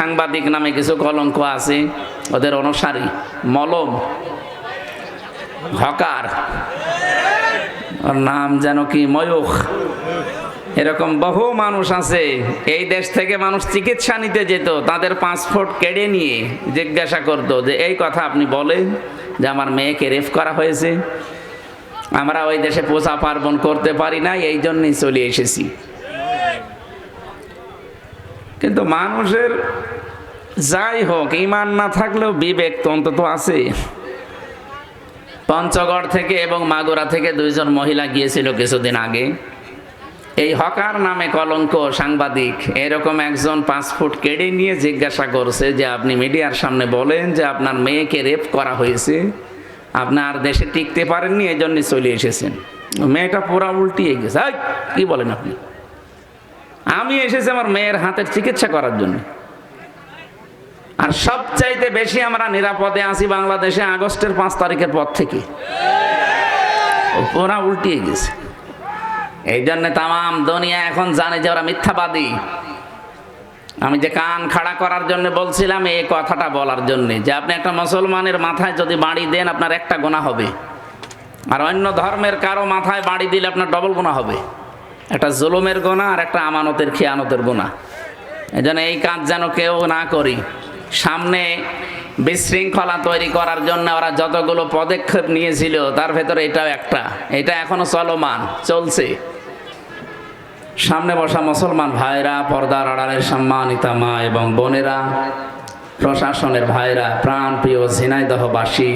সাংবাদিক নামে কিছু কলঙ্ক আছে, ওদের অনুসারী, মলম, হকার, ওর নাম যেন কি ময়ূখ। এরকম বহু মানুষ আছে, এই দেশ থেকে মানুষ চিকিৎসা নিতে যেত, তাদের পাসপোর্ট কেড়ে নিয়ে জিজ্ঞাসা করতো যে, এই কথা আপনি বলেন যে আমার মেয়েকে রেফ করা হয়েছে। আমরা ওই দেশে পূজা পার্বণ করতে পারি না এই জন্যই চলে এসেছি। কিন্তু মানুষের যাই হোক, ইমান না থাকলেও বিবেক তো অন্তত আছে। পঞ্চগড় থেকে এবং মাগুরা থেকে দুইজন মহিলা গিয়েছিল কিছুদিন আগে। এই হকার নামে কলঙ্ক সাংবাদিক এরকম একজন পাঁচ পাসপোর্ট কেড়ে নিয়ে জিজ্ঞাসা করছে যে, আপনি মিডিয়ার সামনে বলেন যে আপনার মেয়েকে রেপ করা হয়েছে। আপনার দেশে টিকতে পারেননি এই জন্যই চলে এসেছেন। মেয়েটা পুরা উল্টিয়ে গেছে। কি বলেন আপনি? আমি এসেছি আমার মেয়ের হাতের চিকিৎসা করার জন্য। আর সবচাইতে বেশি আমরা নিরাপদে আছি বাংলাদেশে আগস্টের পাঁচ তারিখের পর থেকে। ও পুরা উল্টিয়ে গেছে। এই জন্য তাম দুনিয়া এখন জানে যে ওরা মিথ্যাবাদী। আমি যে কান খাড়া করার জন্য বলছিলাম, এই কথাটা বলার জন্যে যে আপনি একটা মুসলমানের মাথায় যদি বাড়ি দেন আপনার একটা গোনা হবে। আর অন্য ধর্মের কারও মাথায় বাড়ি দিলে আপনার ডবল গোনা হবে। একটা জুলুমের গোনা আর একটা আমানতের খেয়ানতের গোনা এই জন্য এই কাজ যেন কেউ না করি। সামনে বিশৃঙ্খলা তৈরি করার জন্য ওরা যতগুলো পদক্ষেপ নিয়েছিল, তার ভেতরে এটাও একটা। এটা এখনও চলমান, চলছে। সামনে বসা মুসলমান ভাইরা, পর্দার আড়ালের সম্মানিতা মা এবং বোনেরা, প্রশাসনের ভাইরা প্রাণ প্রিয় ঝিনাইদহবাসী,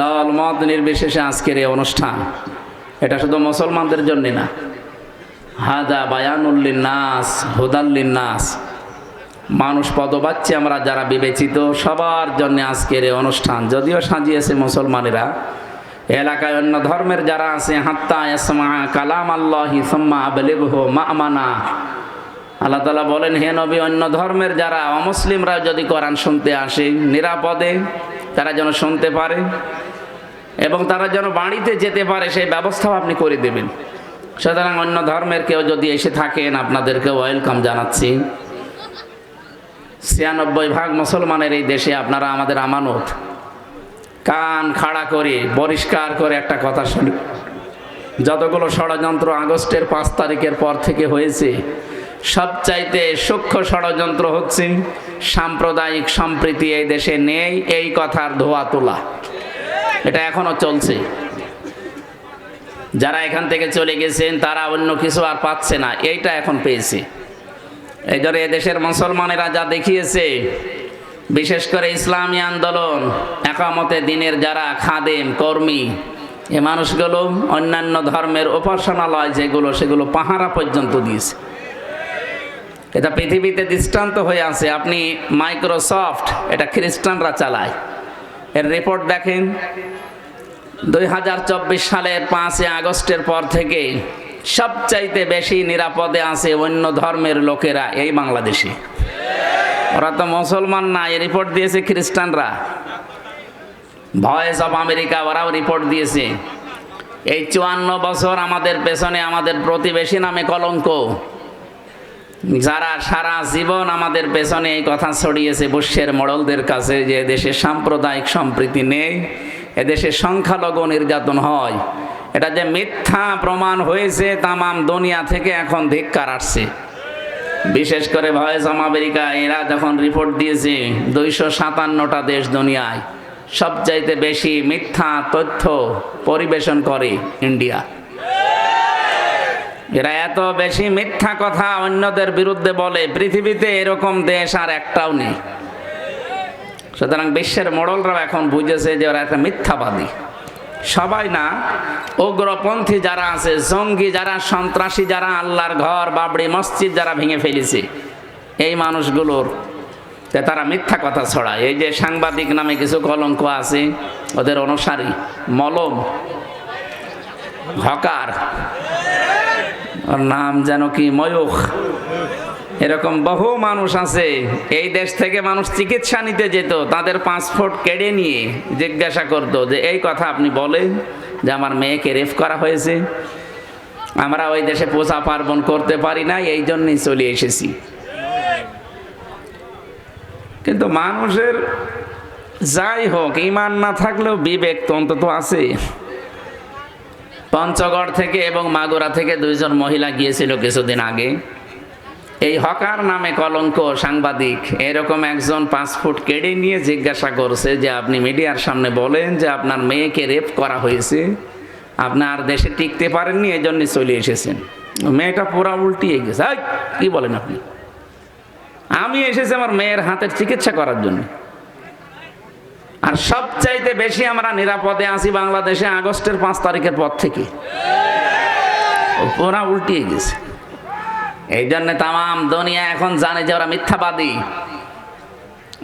দল মত নির্বিশেষে আজকের এই অনুষ্ঠান। এটা শুধু মুসলমানদের জন্য না। হাদা বায়ানুল্লিন নাস হুদাল্লিন নাস মানুষ পদবাচ্চে আমরা যারা বিবেচিত, সবার জন্য আজকের এই অনুষ্ঠান। যদিও সাজিয়েছে মুসলমানেরা, এলাকায় অন্য ধর্মের যারা আছে, হাত্তা ইসমা কালাম আল্লাহি সম্মা আবলিবহ মামানা। আল্লাহ তালা বলেন, হে নবী, অন্য ধর্মের যারা অমুসলিমরা যদি কোরআন শুনতে আসে, নিরাপদে তারা যেন শুনতে পারে। এবং তারা যেন বাড়িতে যেতে পারে, সেই ব্যবস্থাও আপনি করে দেবেন। সুতরাং অন্য ধর্মের কেউ যদি এসে থাকেন আপনাদেরকে ওয়েলকাম জানাচ্ছি। ছিয়ানব্বই ভাগ মুসলমানের এই দেশে আপনারা আমাদের আমানত। কান খাড়া করে, পরিষ্কার করে একটা কথা শুনি। যতগুলো ষড়যন্ত্র আগস্টের পাঁচ তারিখের পর থেকে হয়েছে, সবচাইতে সূক্ষ্ম ষড়যন্ত্র হচ্ছে সাম্প্রদায়িক সম্প্রীতি এই দেশে নেই, এই কথার ধোয়া তোলা। এটা এখনও চলছে। যারা এখান থেকে চলে গেছেন, তারা অন্য কিছু আর পাচ্ছে না। এইটা এখন পেয়েছে। এই জন্য এদেশের মুসলমানেরা যা দেখিয়েছে, বিশেষ করে ইসলামী আন্দোলন, একামতে দিনের যারা খাদেম, কর্মী, এ মানুষগুলো অন্যান্য ধর্মের উপাসনালয় যেগুলো, সেগুলো পাহারা পর্যন্ত দিয়েছে। এটা পৃথিবীতে দৃষ্টান্ত হয়ে আছে। আপনি মাইক্রোসফট, এটা খ্রিস্টানরা চালায়। এর রিপোর্ট দেখেন, দুই হাজার চব্বিশ সালের পাঁচই আগস্টের পর থেকে সবচাইতে বেশি নিরাপদে আছে অন্য ধর্মের লোকেরা এই বাংলাদেশে। ওরা তো মুসলমান না, এই রিপোর্ট দিয়েছে খ্রিস্টানরা। ভয়েস অফ আমেরিকা ওরাও রিপোর্ট দিয়েছে। এই চুয়ান্ন বছর আমাদের পেছনে আমাদের প্রতিবেশী নামে কলঙ্ক। যারা সারা জীবন আমাদের পেছনে এই কথা ছড়িয়েছে বস্যের মডলদের কাছে যে দেশে সাম্প্রদায়িক সম্প্রীতি নেই, এদেশে সংখ্যালঘু নির্যাতন হয়, এটা যে মিথ্যা প্রমাণ হয়েছে, তামাম দুনিয়া থেকে এখন ধিক্কার আসছে। বিশেষ করে ভয়েস অফ আমেরিকা, এরা যখন রিপোর্ট দিয়েছে, দুইশো সাতান্নটা দেশ দুনিয়ায় সবচাইতে বেশি মিথ্যা তথ্য পরিবেশন করে ইন্ডিয়া। এরা এত বেশি মিথ্যা কথা অন্যদের বিরুদ্ধে বলে, পৃথিবীতে এরকম দেশ আর একটাও নেই। সুতরাং বিশ্বের মোড়লরাও এখন বুঝেছে যে ওরা একটা মিথ্যাবাদী। সবাই না, উগ্রপন্থী যারা আছে, জঙ্গি যারা, সন্ত্রাসী যারা, আল্লাহর ঘর বাবড়ি মসজিদ যারা ভেঙে ফেলেছে, এই মানুষগুলোর তে তারা মিথ্যা কথা ছড়ায়। এই যে সাংবাদিক নামে কিছু কলঙ্ক আছে, ওদের অনুসারী মলম, হকার ওর নাম যেন কি ময়ূখ। এরকম বহু মানুষ আছে, এই দেশ থেকে মানুষ চিকিৎসা নিতে যেত, তাদের পাসপোর্ট কেড়ে নিয়ে জিজ্ঞাসা করতো যে, এই কথা আপনি বলেন যে আমার মেয়েকে রেফ করা হয়েছে। আমরা ওই দেশে পূজা পার্বণ করতে পারি না, এই জন্যই চলে এসেছি। কিন্তু মানুষের যাই হোক, ইমান না থাকলেও বিবেক তো অন্তত আছে। পঞ্চগড় থেকে এবং মাগুরা থেকে দুইজন মহিলা গিয়েছিল কিছুদিন আগে। এই হকার নামে কলঙ্ক সাংবাদিক এরকম একজন পাসপোর্ট কেড়ে নিয়ে জিজ্ঞাসা করছে যে, আপনি মিডিয়ার সামনে বলেন যে আপনার মেয়েকে রেপ করা হয়েছে। আপনার দেশে টিকতে পারেননি এই জন্য চলে এসেছেন। মেয়েটা পুরা উল্টিয়ে গেছে। কি বলেন আপনি? আমি এসেছি আমার মেয়ের হাতের চিকিৎসা করার জন্য। আর সবচাইতে বেশি আমরা নিরাপদে আছি বাংলাদেশে আগস্টের পাঁচ তারিখের পর থেকে। ও পুরা উল্টিয়ে গেছে। এই জন্য তাম দুনিয়া এখন জানে যে ওরা মিথ্যাবাদী।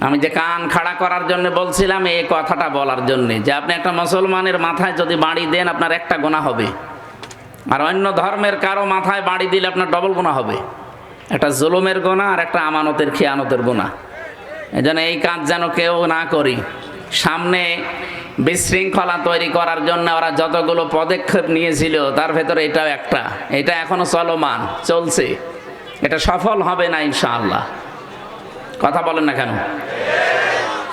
আমি যে কান খাড়া করার জন্য বলছিলাম, এই কথাটা বলার জন্যে যে আপনি একটা মুসলমানের মাথায় যদি বাড়ি দেন, আপনার একটা গোনা হবে। আর অন্য ধর্মের কারও মাথায় বাড়ি দিলে আপনার ডবল গোনা হবে। একটা জুলুমের গোনা আর একটা আমানতের, খেয়ানতের গোনা এই জন্য এই কাজ যেন কেউ না করি। সামনে বিশৃঙ্খলা তৈরি করার জন্য ওরা যতগুলো পদক্ষেপ নিয়েছিল, তার ভেতরে এটাও একটা। এটা এখনও চলমান, চলছে। এটা সফল হবে না, ইনশাআল্লাহ। কথা বলেন না কেন?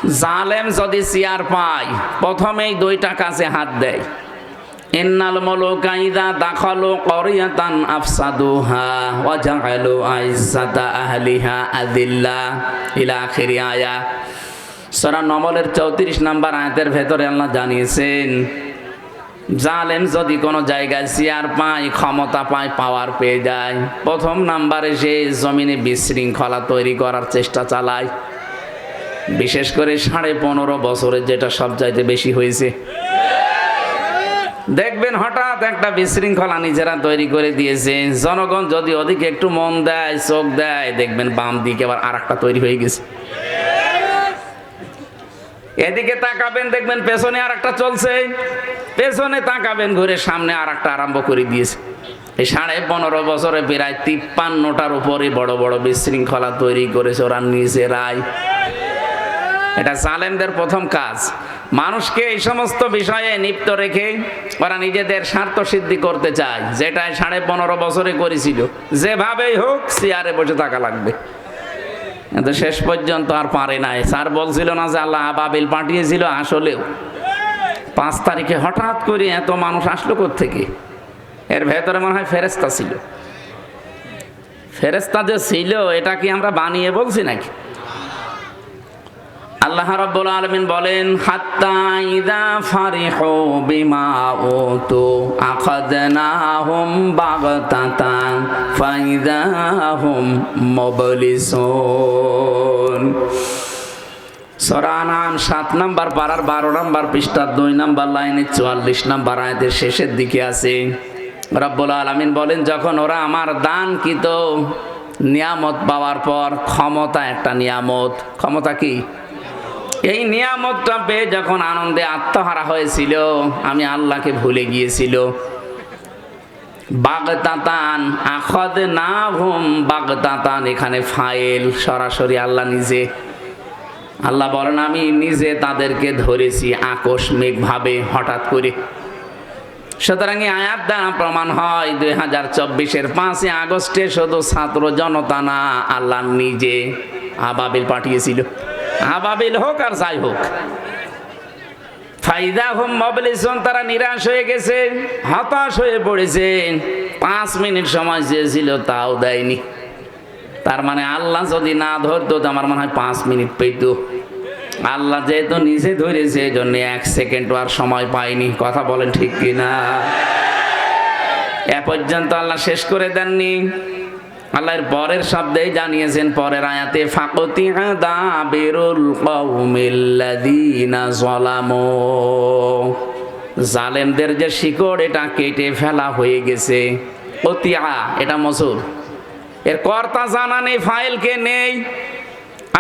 জালেম যদি চেয়ার পায়, প্রথমেই দুইটা কাছে হাত দেয়। ইন্নাল ওয়া আয়া। সূরা নমলের 34 নাম্বার আয়াতের ভেতরে আল্লাহ জানিয়েছেন, জালেম যদি কোনো জায়গায় চেয়ার পায়, ক্ষমতা পায় পাওয়ার পেয়ে যায়, প্রথম নাম্বারে সে জমিনে বিশৃঙ্খলা তৈরি করার চেষ্টা চালায়। বিশেষ করে সাড়ে পনেরো বছরের যেটা সব সবচাইতে বেশি হয়েছে। দেখবেন হঠাৎ একটা বিশৃঙ্খলা নিজেরা তৈরি করে দিয়েছে। জনগণ যদি ওদিকে একটু মন দেয়, চোখ দেয়, দেখবেন বাম দিকে আবার আর তৈরি হয়ে গেছে। এদিকে তাকাবেন, দেখবেন পেছনে আর একটা চলছে। পেছনে তাকাবেন, ঘুরে সামনে আর একটা আরম্ভ করে দিয়েছে। এই সাড়ে পনেরো বছরে প্রায় তিপ্পান্নটার উপরে বড় বড় বিশৃঙ্খলা তৈরি করেছে ওরা নিজেরাই। এটা জালেমদের প্রথম কাজ। মানুষকে এই সমস্ত বিষয়ে নিপ্ত রেখে ওরা নিজেদের স্বার্থ সিদ্ধি করতে চায় যেটা সাড়ে পনেরো বছরে করেছিল। যেভাবেই হোক, চেয়ারে বসে থাকা লাগবে। কিন্তু শেষ পর্যন্ত আর পারে নাই। স্যার বলছিল না যে আল্লাহ আবাবিল পাঠিয়েছিল আসলেও। পাঁচ তারিখে হঠাৎ করে এত মানুষ আসলো থেকে এর ভেতরে মনে হয় ফেরেস্তা ছিল। ফেরেস্তা যে ছিল, এটা কি আমরা বানিয়ে বলছি নাকি? আল্লাহ রাব্বুল আলামিন বলেন, হাত্তা ইদা ফারিহু বিমা উতু আখাদনাহুম বাগতাতান, ফাইদা হুম মুবলিসুন। সরানাম সাত নাম্বার পাড়ার বারো নাম্বার পৃষ্ঠার দুই নাম্বার লাইনে চুয়াল্লিশ নাম্বার আয়াতের শেষের দিকে আছে। রব্বুল আলামিন বলেন, যখন ওরা আমার দান কিত নিয়ামত পাওয়ার পর ক্ষমতা একটা নিয়ামত, ক্ষমতা কি? এই নিয়ামতটা পেয়ে যখন আনন্দে আত্মহারা হয়েছিল, আমি আল্লাহকে ভুলে গিয়েছিল। বাগতাতান আখদ না হুম বাগতাতান এখানে ফাইল, সরাসরি আল্লাহ নিজে। আল্লাহ বলেন, আমি নিজে তাদেরকে ধরেছি আকস্মিকভাবে হঠাৎ করে। সুতরাং এই আয়াত দ্বারা প্রমাণ হয়, দুই হাজার চব্বিশের পাঁচই আগস্টে শুধু ছাত্র জনতা না, আল্লাহ নিজে আবাবিল পাঠিয়েছিল। আবাবিল হোক আর যাই হোক। ফাইদা হোম মবলিসন, তারা নিরাশ হয়ে গেছে, হতাশ হয়ে পড়েছে। পাঁচ মিনিট সময় চেয়েছিল তাও দেয়নি। তার মানে আল্লাহ যদি না ধরতো, তো আমার মনে হয় পাঁচ মিনিট পেত। আল্লাহ যেহেতু নিজে ধরেছে এই জন্য এক সেকেন্ড আর সময় পাইনি কথা বলেন ঠিক কিনা? এ পর্যন্ত আল্লাহ শেষ করে দেননি। আল্লাহর পরের শব্দেই জানিয়েছেন পরের আয়াতে, ফাকতি দাবিরুল কওমিল্লাযীনা যালামু। জালেমদের যে শিকড়, এটা কেটে ফেলা হয়ে গেছে। অতিয়া, এটা মসুর। এর কর্তা জানা নেই ফাইলকে নেই।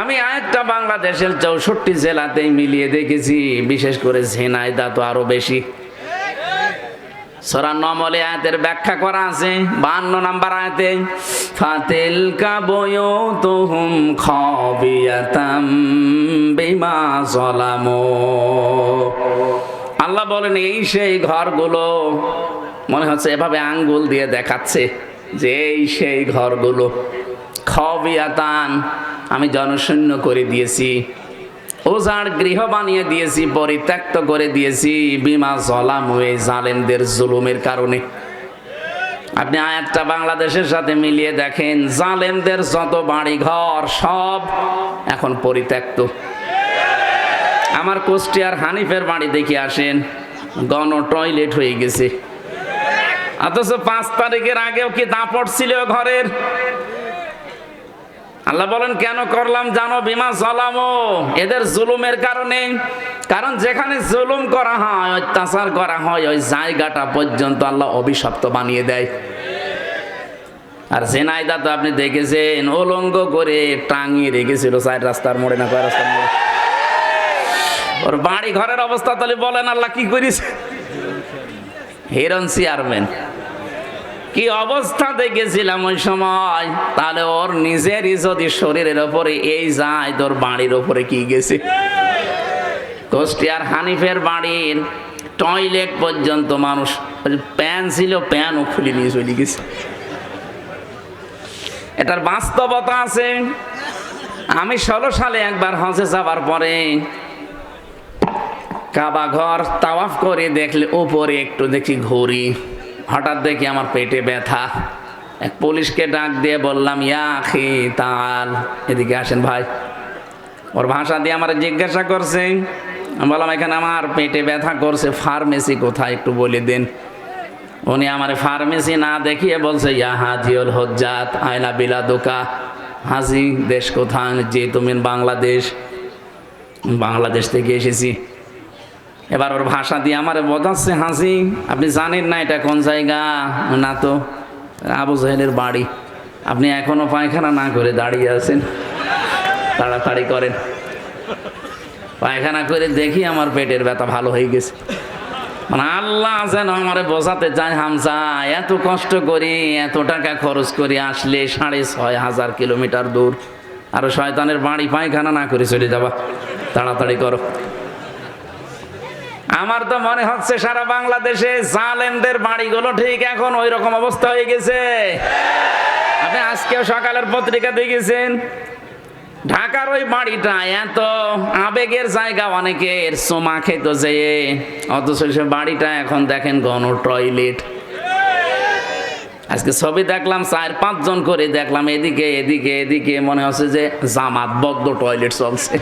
আমি আয়াতটা বাংলাদেশের চৌষট্টি জেলাতেই মিলিয়ে দেখেছি, বিশেষ করে ঝেনাইদা তো আরও বেশি। সরা নমলে আয়াতের ব্যাখ্যা করা আছে বান্ন নাম্বার আয়াতে ফাতিল কাবয়ো তুহুম খাবিয়াতাম বিমা জলামো আল্লাহ বলেন, এই সেই ঘরগুলো, মনে হচ্ছে এভাবে আঙ্গুল দিয়ে দেখাচ্ছে যে এই সেই ঘরগুলো। খবিয়াতান, আমি জনশূন্য করে দিয়েছি। ওজার গৃহ বানিয়ে দিয়েছি, পরিত্যক্ত করে দিয়েছি, বিমা জলাম হয়ে জালেমদের জুলুমের কারণে। আপনি আয়াতটা বাংলাদেশের সাথে মিলিয়ে দেখেন, জালেমদের যত বাড়ি ঘর সব এখন পরিত্যক্ত। আমার কুষ্টিয়ার হানিফের বাড়ি দেখে আসেন, গণ টয়লেট হয়ে গেছে। অথচ পাঁচ তারিখের আগেও কি দাপট ছিল ঘরের? আল্লাহ বলেন, কেন করলাম? জানো, বিমা জলামো এদের জুলুমের কারণে। কারণ যেখানে জুলুম করা হয়, অত্যাচার করা হয়, ওই জায়গাটা পর্যন্ত আল্লাহ অভিশপ্ত বানিয়ে দেয়। আর জেনাইদা তো আপনি দেখেছেন অলঙ্গ করে টাঙিয়ে রেখেছিল সাইড রাস্তার মোড়ে না রাস্তার মোড়ে। ওর বাড়ি ঘরের অবস্থা তাহলে বলেন, আল্লাহ কি করিস হিরন চেয়ারম্যান। কি অবস্থা দেখেছিলাম ওই সময়? তাহলে ওর নিজেরই যদি শরীরের ওপরে এই যায়, তোর বাড়ির ওপরে কি গেছে? কুষ্টিয়ার হানিফের বাড়ির টয়লেট পর্যন্ত মানুষ, প্যান ছিল, প্যানও খুলে নিয়ে চলে গেছে। এটার বাস্তবতা আছে। আমি ষোলো সালে একবার হজে যাবার পরে কাবা ঘর তাওয়াফ করে দেখলে উপরে একটু দেখি ঘুরি হঠাৎ দেখি আমার পেটে ব্যথা। এক পুলিশকে ডাক দিয়ে বললাম, ইয়া আখি তাল। এদিকে আসেন ভাই। ওর ভাষা দিয়ে আমার জিজ্ঞাসা করছে। আমি বললাম, এখানে আমার পেটে ব্যথা করছে, ফার্মেসি কোথায় একটু বলে দিন। উনি আমার ফার্মেসি না দেখিয়ে বলছে, ইয়া হাজিউল হজ্জাত, আয়না বিলা দোকা। হাজি, দেশ কোথায়? যে তুমি বাংলাদেশ বাংলাদেশ থেকে এসেছি। এবার ওর ভাষা দিয়ে আমার বোঝাচ্ছে হাসি। আপনি জানেন না এটা কোন জায়গা? না তো, আবু জাহেলের বাড়ি। আপনি এখনও পায়খানা না করে দাঁড়িয়ে আছেন। তাড়াতাড়ি করেন। পায়খানা করে দেখি আমার পেটের ব্যথা ভালো হয়ে গেছে। মানে আল্লাহ যেন আমারে বোঝাতে চায়, হামজা, এত কষ্ট করি, এত টাকা খরচ করি আসলে সাড়ে ছয় হাজার কিলোমিটার দূর। আর শয়তানের বাড়ি পায়খানা না করে চলে যাবা। তাড়াতাড়ি করো। আমার তো মনে হচ্ছে সারা বাংলাদেশে জালেমদের বাড়িগুলো ঠিক এখন ওই রকম অবস্থা হয়ে গেছে। আপনি আজকেও সকালের পত্রিকা দেখেছেন, ঢাকার ওই বাড়িটা এত আবেগের জায়গা অনেকের সোমা খেত যেয়ে অথচ সে বাড়িটা এখন দেখেন গণ টয়লেট। আজকে ছবি দেখলাম, চার পাঁচজন করে দেখলাম, এদিকে এদিকে এদিকে, মনে হচ্ছে যে জামাত বদ্ধ টয়লেট চলছে।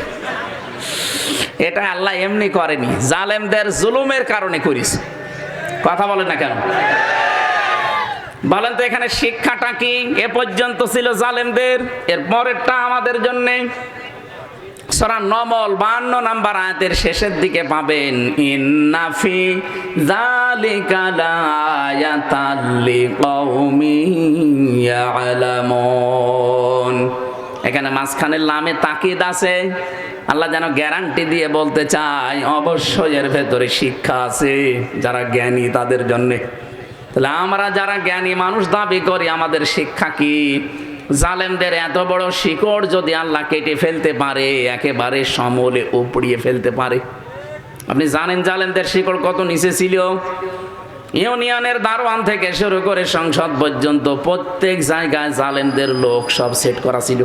এটা আল্লাহ এমনি করেনি। জালেমদের জুলুমের কারণে করিস কথা বলেন না কেন? বলেন তো এখানে শিক্ষাটা কি? এ পর্যন্ত ছিল জালেমদের। এর পরেরটা আমাদের জন্য। সরা নমল বান্ন নাম্বার আয়াতের শেষের দিকে পাবেন ইন্নাফি এখানে মাঝখানের লামে তাকিদ আছে। আল্লাহ যেন গ্যারান্টি দিয়ে বলতে চাই অবশ্যই এর ভেতরে শিক্ষা আছে, যারা জ্ঞানী তাদের জন্যে। তাহলে আমরা যারা জ্ঞানী মানুষ দাবি করি, আমাদের শিক্ষা কি? জালেমদের এত বড় শিকড় যদি আল্লাহ কেটে ফেলতে পারে, একেবারে সমলে উপড়িয়ে ফেলতে পারে। আপনি জানেন জালেমদের শিকড় কত নিচে ছিল? ইউনিয়নের দারোয়ান থেকে শুরু করে সংসদ পর্যন্ত প্রত্যেক জায়গায় জালেমদের লোক সব সেট করা ছিল।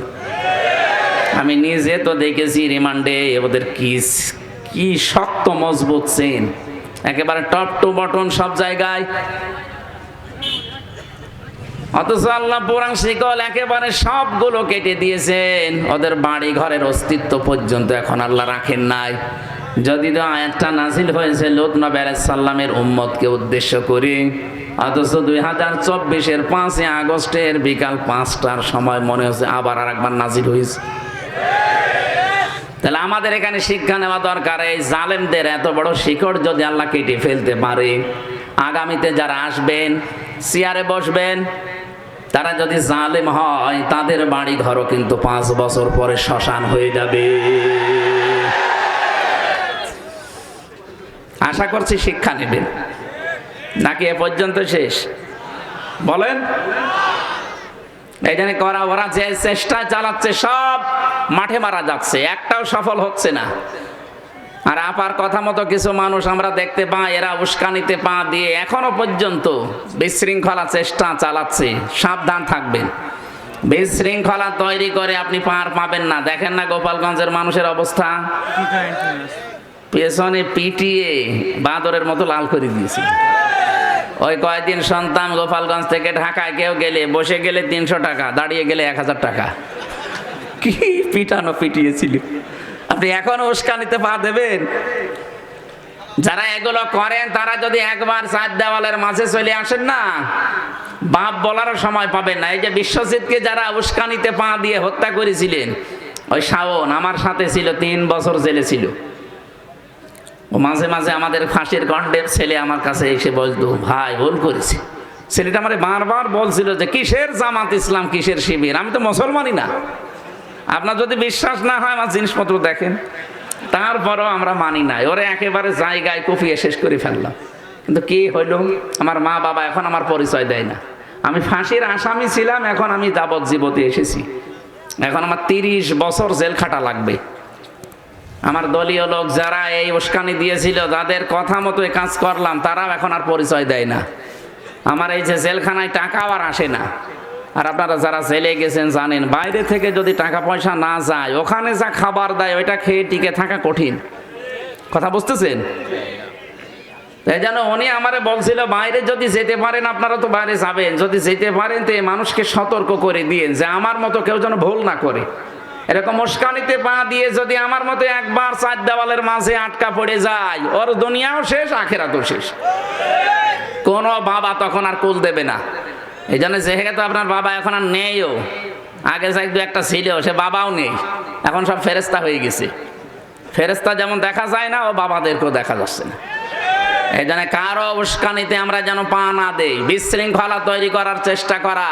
আমি নিজে তো দেখেছি রিমান্ডে ওদের কি কি শক্ত, মজবুত চেন একেবারে টপ টু বটন সব জায়গায়। অথচ আল্লাহ পুরাং শিকল একেবারে সবগুলো কেটে দিয়েছেন। ওদের বাড়ি ঘরের অস্তিত্ব পর্যন্ত এখন আল্লাহ রাখেন নাই। যদি তো আয়াতটা নাজিল হয়েছে লোক নবী সাল্লামের উম্মতকে উদ্দেশ্য করে। অথচ দুই হাজার চব্বিশের পাঁচই আগস্টের বিকাল পাঁচটার সময় মনে হচ্ছে আবার আর একবার নাজিল হয়েছে। তাহলে আমাদের এখানে শিক্ষা নেওয়া দরকার। এই জালেমদের এত বড় শিকড় যদি আল্লাহ কেটে ফেলতে পারে, আগামীতে যারা আসবেন, চেয়ারে বসবেন, তারা যদি জালেম হয়, তাদের বাড়ি ঘরও কিন্তু পাঁচ বছর পরে শ্মশান হয়ে যাবে। আশা করছি শিক্ষা নেবেন। নাকি এ পর্যন্ত শেষ? বলেন। জন্য করা ওরা যে চেষ্টা চালাচ্ছে সব মাঠে মারা যাচ্ছে একটাও সফল হচ্ছে না। আর আপার কথা মতো কিছু মানুষ আমরা দেখতে পাই এরা উস্কানিতে পা দিয়ে এখনও পর্যন্ত বিশৃঙ্খলা চেষ্টা চালাচ্ছে সাবধান থাকবেন। বিশৃঙ্খলা তৈরি করে আপনি পার পাবেন না। দেখেন না গোপালগঞ্জের মানুষের অবস্থা। পেছনে পিটিয়ে বাঁদরের মতো লাল করে দিয়েছে। ওই কয়েকদিন সন্তান গোপালগঞ্জ থেকে ঢাকায় কেউ গেলে, বসে গেলে তিনশো টাকা, দাঁড়িয়ে গেলে এক হাজার টাকা। কি পিটানো পিটিয়েছিল। আপনি এখন উস্কানিতে পা দেবেন? যারা এগুলো করেন, তারা যদি একবার চার দেওয়ালের মাঝে চলে আসেন না, বাপ বলারও সময় পাবেন না। এই যে বিশ্বজিৎকে যারা উস্কানিতে পা দিয়ে হত্যা করেছিলেন, ওই শাওন আমার সাথে ছিল, তিন বছর জেলে ছিল। মাঝে মাঝে আমাদের ফাঁসির কণ্ঠের ছেলে আমার কাছে এসে বলতো, ভাই, ভুল করেছে। ছেলেটা আমার বারবার বলছিল যে, কিসের জামাত ইসলাম, কিসের শিবির? আমি তো মুসলমানই না। আপনার যদি বিশ্বাস না হয় আমার জিনিসপত্র দেখেন। তারপরও আমরা মানি নাই। ওরে একেবারে জায়গায় কুপিয়ে শেষ করে ফেললাম। কিন্তু কি হইল? আমার মা বাবা এখন আমার পরিচয় দেয় না। আমি ফাঁসির আসামি ছিলাম, এখন আমি যাবত জীবতে এসেছি। এখন আমার তিরিশ বছর জেল খাটা লাগবে। আমার দলীয় লোক যারা এই উস্কানি দিয়েছিল, যাদের কথা মতো এই কাজ করলাম, তারাও এখন আর পরিচয় দেয় না। আমার এই যে জেলখানায় টাকাও আর আসে না। আর আপনারা যারা জেলে গেছেন জানেন, বাইরে থেকে যদি টাকা পয়সা না যায়, ওখানে যা খাবার দেয়, ওইটা খেয়ে টিকে থাকা কঠিন। কথা বুঝতেছেন? তাই যেন উনি আমারে বলছিল, বাইরে যদি যেতে পারেন, আপনারা তো বাইরে যাবেন। যদি যেতে পারেন, তো এই মানুষকে সতর্ক করে দিয়েন, যে আমার মতো কেউ যেন ভুল না করে। এরকম উস্কানিতে পা দিয়ে যদি আমার মতো একবার চার দেওয়ালের মাঝে আটকা পড়ে যায়, ওর দুনিয়াও শেষ, আখেরাতও শেষ। কোনো বাবা তখন আর কুল দেবে না। এই জন্য যেহেতু আপনার বাবা এখন আর নেইও, আগে যাই দু একটা ছিল, সে বাবাও নেই। এখন সব ফেরেস্তা হয়ে গেছে। ফেরেস্তা যেমন দেখা যায় না, ও বাবাদেরকেও দেখা যাচ্ছে না। এই জন্য কারও উস্কানিতে আমরা যেন পা না দেই, বিশৃঙ্খলা তৈরি করার চেষ্টা করা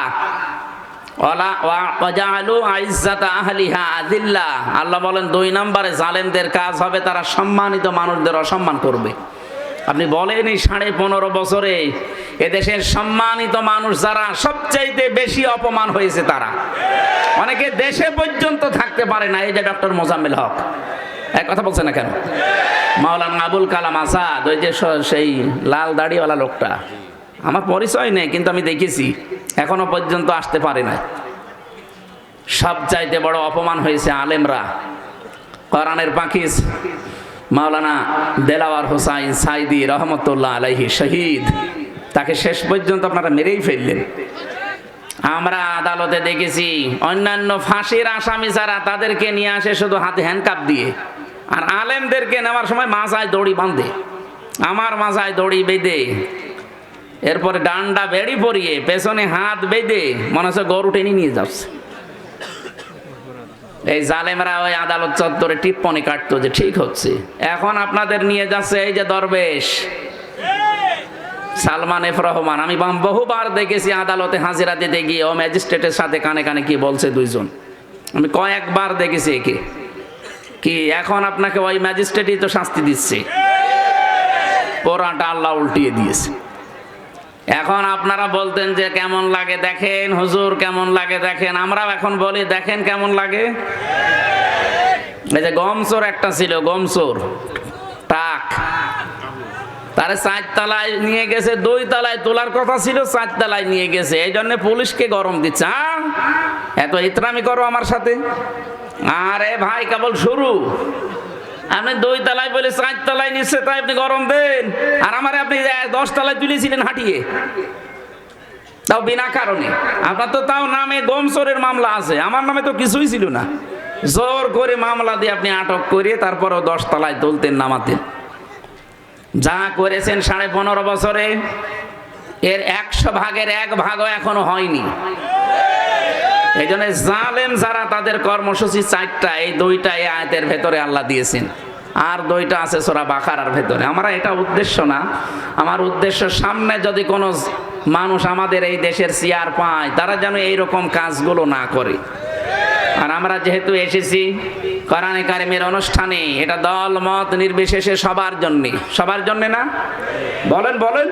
আল্লাহ বলেন, দুই নম্বরে জালেমদের কাজ হবে, তারা সম্মানিত মানুষদের অসম্মান করবে। আপনি বলেনই সাড়ে পনেরো বছরে এদেশের সম্মানিত মানুষ যারা সবচাইতে বেশি অপমান হয়েছে তারা। অনেকে দেশে পর্যন্ত থাকতে পারে না, এই যে ডক্টর মোজাম্মেল হক। এক কথা বলছে না কেন? মাওলানা আবুল কালাম আসাদ ওই যে সেই লাল দাড়িওয়ালা লোকটা। আমার পরিচয় নেই, কিন্তু আমি দেখেছি। এখনও পর্যন্ত আসতে পারে না সব চাইতে বড় অপমান হয়েছে আলেমরা। কোরআনের পাখিস মাওলানা দেলাওয়ার হোসাইন সাইদি রহমতুল্লাহ আলাইহি শহীদ। তাকে শেষ পর্যন্ত আপনারা মেরেই ফেললেন। আমরা আদালতে দেখেছি অন্যান্য ফাঁসির আসামি যারা তাদেরকে নিয়ে আসে শুধু হাতে হ্যান্ডকাপ দিয়ে। আর আলেমদেরকে নেওয়ার সময় মাজায় দড়ি বাঁধে। আমার মাজায় দড়ি বেঁধে এরপরে ডান্ডা বেড়ি পরিয়ে পেছনে হাত বেঁধে মনে হচ্ছে গরু টেনে নিয়ে যাচ্ছে। এই জালেমরা ওই আদালত চত্বরে টিপ্পনি কাটতো যে ঠিক হচ্ছে। এখন আপনাদের নিয়ে যাচ্ছে এই যে দরবেশ। সালমান এফ রহমান, আমি বহুবার দেখেছি আদালতে হাজিরা দিতে গিয়ে ও ম্যাজিস্ট্রেটের সাথে কানে কানে কি বলছে দুইজন। আমি কয়েকবার দেখেছি একে। কি এখন আপনাকে ওই ম্যাজিস্ট্রেটই তো শাস্তি দিচ্ছে। পোড়াটা আল্লাহ উল্টিয়ে দিয়েছে। এখন আপনারা বলতেন যে কেমন লাগে, দেখেন, হুজুর কেমন লাগে, দেখেন। আমরাও এখন বলি, দেখেন কেমন লাগে। এই যে গমচোর একটা ছিল, গমসোর। টাক। তারে চার তলায় নিয়ে গেছে দুই তলায় তোলার কথা ছিল চার তলায় নিয়ে গেছে। এই জন্য পুলিশকে গরম দিচ্ছে হ্যাঁ এত ইতরামি করো আমার সাথে। আরে ভাই, কেবল শুরু। আপনি দুই তলায় বলে চার তলায় নিচ্ছে তাই আপনি গরম দেন। আর আমার আপনি দশ তলায় তুলেছিলেন হাঁটিয়ে। তাও বিনা কারণে। আপনার তো তাও নামে গমচোরের মামলা আছে। আমার নামে তো কিছুই ছিল না। জোর করে মামলা দিয়ে আপনি আটক করে তারপরও দশ তলায় তুলতেন, নামাতেন। যা করেছেন সাড়ে পনেরো বছরে, এর একশো ভাগের এক ভাগও এখনও হয়নি। এই জন্য জালেম তাদের কর্মসূচি ভেতরে আর দুইটা আছে আমার উদ্দেশ্য সামনে যদি কোনো মানুষ আমাদের এই দেশের চেয়ার পায়, তারা যেন এইরকম কাজগুলো না করে। আর আমরা যেহেতু এসেছি কোরআনে কারিমের অনুষ্ঠানে, এটা দল, মত নির্বিশেষে সবার জন্যে। সবার জন্যে না? বলেন বলেন।